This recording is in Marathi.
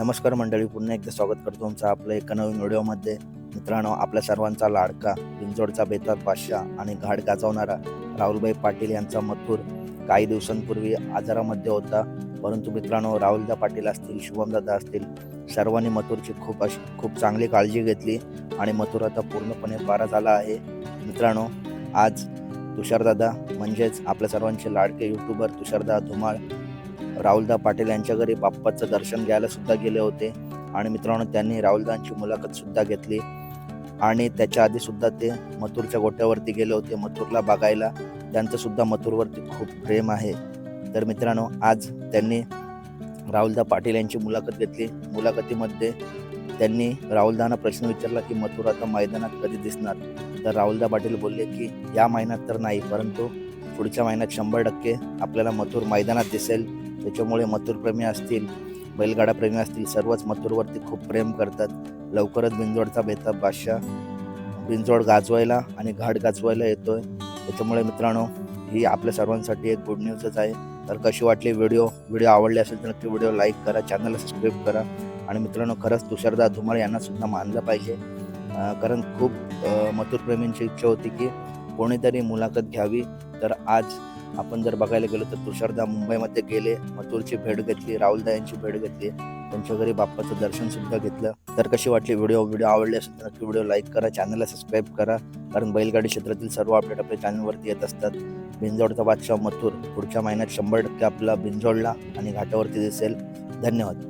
नमस्कार मंडळी पुन्हा एकदा स्वागत करतो तुमचं आपलं एका नवीन व्हिडिओमध्ये. मित्रांनो आपल्या सर्वांचा लाडका पिंजोडचा बेतात बादशाह आणि घाट गाजवणारा राहुलभाई पाटील यांचा मथुर काही दिवसांपूर्वी आजारामध्ये होता. परंतु मित्रांनो राहुलदा पाटील असतील शुभमदादा असतील सर्वांनी मथुरची खूप अशी खूप चांगली काळजी घेतली आणि मथुर आता पूर्णपणे बारा झाला आहे. मित्रांनो आज तुषारदादा म्हणजेच आपल्या सर्वांचे लाडके युट्यूबर तुषारदा धुमाळ राहुलदा पाटील यांच्या घरी बाप्पाचं दर्शन घ्यायला सुद्धा गेले होते. आणि मित्रांनो त्यांनी राहुलदांची मुलाखत सुद्धा घेतली. आणि त्याच्या आधी सुद्धा ते मथुरच्या गोट्यावरती गेले होते मथुरला बघायला. त्यांचं सुद्धा मथुरवरती खूप प्रेम आहे. तर मित्रांनो आज त्यांनी राहुलदा पाटील यांची मुलाखत घेतली. मुलाखतीमध्ये त्यांनी राहुलदांना प्रश्न विचारला की मथुर आता मैदानात कधी दिसणार? तर राहुलदा पाटील बोलले की या महिन्यात तर नाही परंतु पुढच्या महिन्यात शंभर टक्के आपल्याला मथुर मैदानात दिसेल. त्याच्यामुळे मथुरप्रेमी असतील बैलगाडाप्रेमी असतील सर्वच मथुरवरती खूप प्रेम करतात. लवकरच बिंजोडचा बेताब बादशाह बिंजोड गाजवायला आणि घाट गाजवायला येतोय. त्याच्यामुळे मित्रांनो ही आपल्या सर्वांसाठी एक गुड न्यूजच आहे. तर कशी वाटली व्हिडिओ व्हिडिओ आवडले असेल तर नक्की व्हिडिओ लाईक करा चॅनलला सबस्क्राईब करा. आणि मित्रांनो खरंच तुषारदा धुमाळ यांनासुद्धा मानलं पाहिजे. कारण खूप मथुरप्रेमींची इच्छा होती की कोणीतरी मुलाखत घ्यावी. तर आज आपण जर बघायला गेलो तर तुषारदा मुंबईमध्ये गेले मथुरची भेट घेतली राहुलदा यांची भेट घेतली त्यांच्या घरी बाप्पाचं दर्शन सुद्धा घेतलं. तर कशी वाटली व्हिडिओ? व्हिडिओ आवडले असेल तर नक्की व्हिडिओ लाईक करा चॅनलला सबस्क्राईब करा. कारण बैलगाडी क्षेत्रातील सर्व अपडेट आपल्या चॅनलवरती येत असतात. बिंजोडचा बादशाह मथुर पुढच्या महिन्यात शंभर टक्के आपला बिंजोडला आणि घाटावरती दिसेल. धन्यवाद.